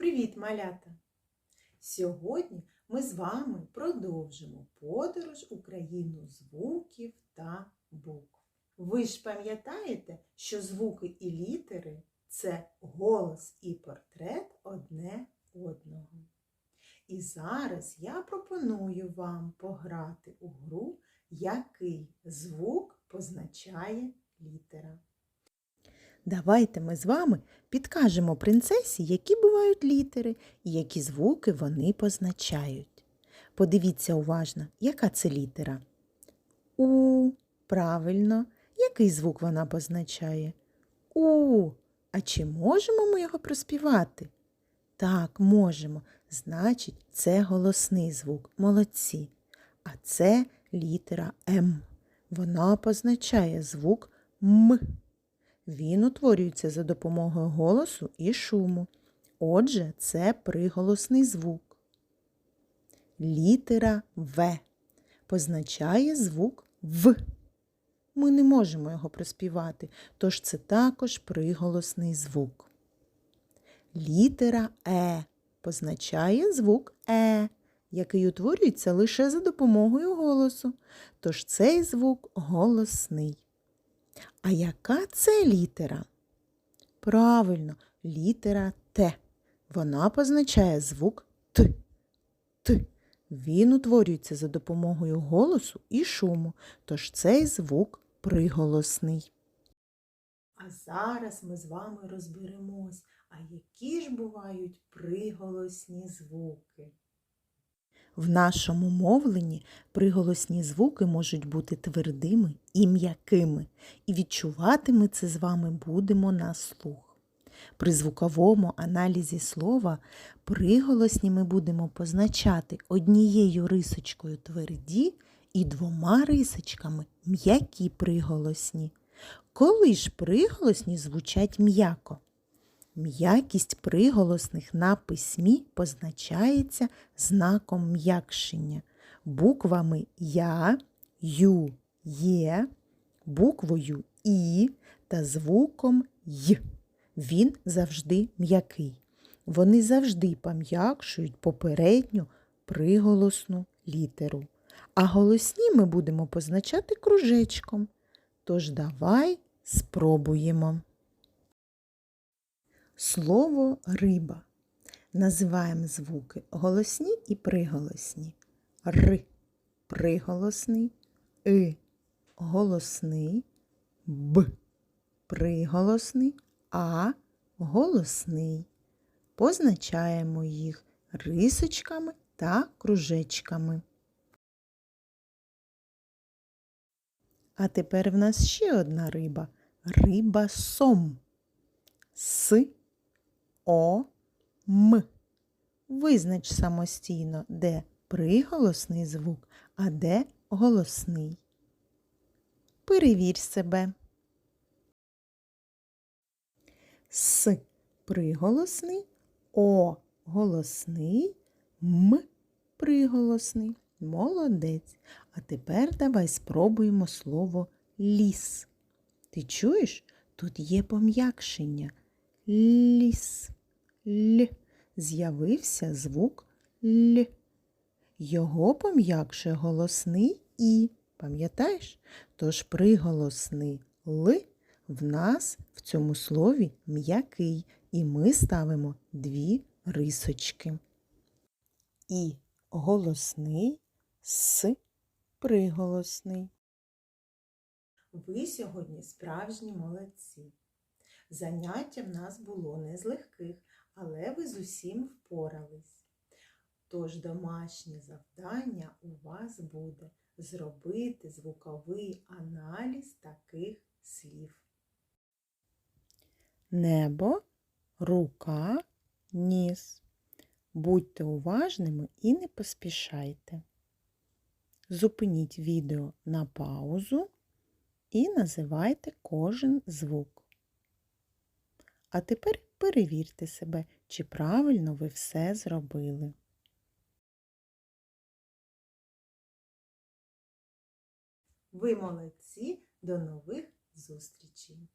Привіт, малята! Сьогодні ми з вами продовжимо подорож у країну звуків та букв. Ви ж пам'ятаєте, що звуки і літери це голос і портрет одне одного. І зараз я пропоную вам пограти у гру, який звук позначає літера. Давайте ми з вами підкажемо принцесі, які бувають літери і які звуки вони позначають. Подивіться уважно, яка це літера. У. Правильно, який звук вона позначає? У. А чи можемо ми його проспівати? Так, можемо. Значить, це голосний звук. Молодці. А це літера М. Вона позначає звук М. Він утворюється за допомогою голосу і шуму. Отже, це приголосний звук. Літера В позначає звук В. Ми не можемо його проспівати, тож це також приголосний звук. Літера Е позначає звук Е, який утворюється лише за допомогою голосу, тож цей звук голосний. А яка це літера? Правильно, літера Т. Вона позначає звук Т. Т. Він утворюється за допомогою голосу і шуму, тож цей звук приголосний. А зараз ми з вами розберемось, а які ж бувають приголосні звуки. В нашому мовленні приголосні звуки можуть бути твердими і м'якими, і відчувати ми це з вами будемо на слух. При звуковому аналізі слова приголосні ми будемо позначати однією рисочкою тверді і двома рисочками м'які приголосні. Коли ж приголосні звучать м'яко? М'якість приголосних на письмі позначається знаком м'якшення, буквами Я, Ю, Є, буквою І та звуком Й. Він завжди м'який. Вони завжди пом'якшують попередню приголосну літеру. А голосні ми будемо позначати кружечком. Тож давай спробуємо. Слово риба. Називаємо звуки голосні і приголосні. Р приголосний, И голосний, Б приголосний, А голосний. Позначаємо їх рисочками та кружечками. А тепер в нас ще одна риба риба сом. С о, М. Визнач самостійно, де приголосний звук, а де голосний. Перевір себе. С приголосний, О голосний, М приголосний. Молодець. А тепер давай спробуємо слово ліс. Ти чуєш? Тут є пом'якшення. Ліс. Л. З'явився звук Л. Його пом'якшує голосний І. Пам'ятаєш? Тож приголосний Л в нас в цьому слові м'який, і ми ставимо дві рисочки. І голосний С приголосний. Ви сьогодні справжні молодці. Заняття в нас було не з легких, але ви з усім впорались. Тож домашнє завдання у вас буде зробити звуковий аналіз таких слів. Небо, рука, ніс. Будьте уважними і не поспішайте. Зупиніть відео на паузу і називайте кожен звук. А тепер перевірте себе, чи правильно ви все зробили. Ви молодці, до нових зустрічей!